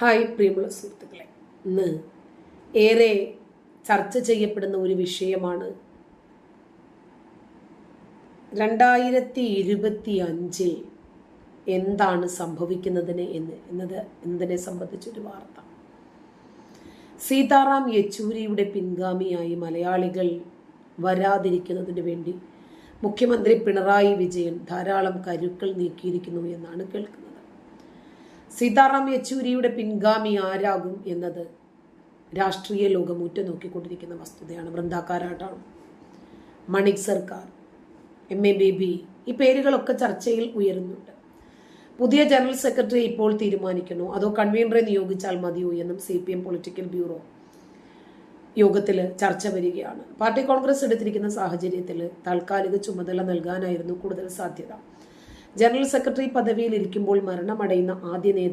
Hi പ്രിയമുള്ള സുഹൃത്തുക്കളെ. ഇന്ന് ഏറെ ചർച്ച ചെയ്യപ്പെടുന്ന ഒരു വിഷയമാണ് രണ്ടായിരത്തി ഇരുപത്തി അഞ്ചിൽ എന്താണ് സംഭവിക്കുന്നതിന് എന്ന് എന്നത് എന്നതിനെ സംബന്ധിച്ചൊരു വാർത്ത. സീതാറാം യെച്ചൂരിയുടെ പിൻഗാമിയായി മലയാളികൾ വരാതിരിക്കുന്നതിന് വേണ്ടി മുഖ്യമന്ത്രി പിണറായി വിജയൻ ധാരാളം കരുക്കൾ നീക്കിയിരിക്കുന്നു എന്നാണ് കേൾക്കുന്നത്. സീതാറാം യെച്ചൂരിയുടെ പിൻഗാമി ആരാകും എന്നത് രാഷ്ട്രീയ ലോകം ഉറ്റുനോക്കിക്കൊണ്ടിരിക്കുന്ന വസ്തുതയാണ്. വൃന്ദാക്കാരാട്ടാണ് മണിക് സർക്കാർ എം എ ബേബി ഈ പേരുകളൊക്കെ ചർച്ചയിൽ ഉയരുന്നുണ്ട്. പുതിയ ജനറൽ സെക്രട്ടറി ഇപ്പോൾ തീരുമാനിക്കണോ അതോ കൺവീനറെ നിയോഗിച്ചാൽ മതിയോ എന്നും C P M political bureau യോഗത്തിൽ ചർച്ച വരികയാണ്. പാർട്ടി കോൺഗ്രസ് എടുത്തിരിക്കുന്ന സാഹചര്യത്തിൽ താൽക്കാലിക ചുമതല നൽകാനായിരുന്നു കൂടുതൽ സാധ്യത. ജനറൽ സെക്രട്ടറി പദവിയിൽ ഇരിക്കുമ്പോൾ മരണമടയുന്ന ആദ്യ നേതാവ്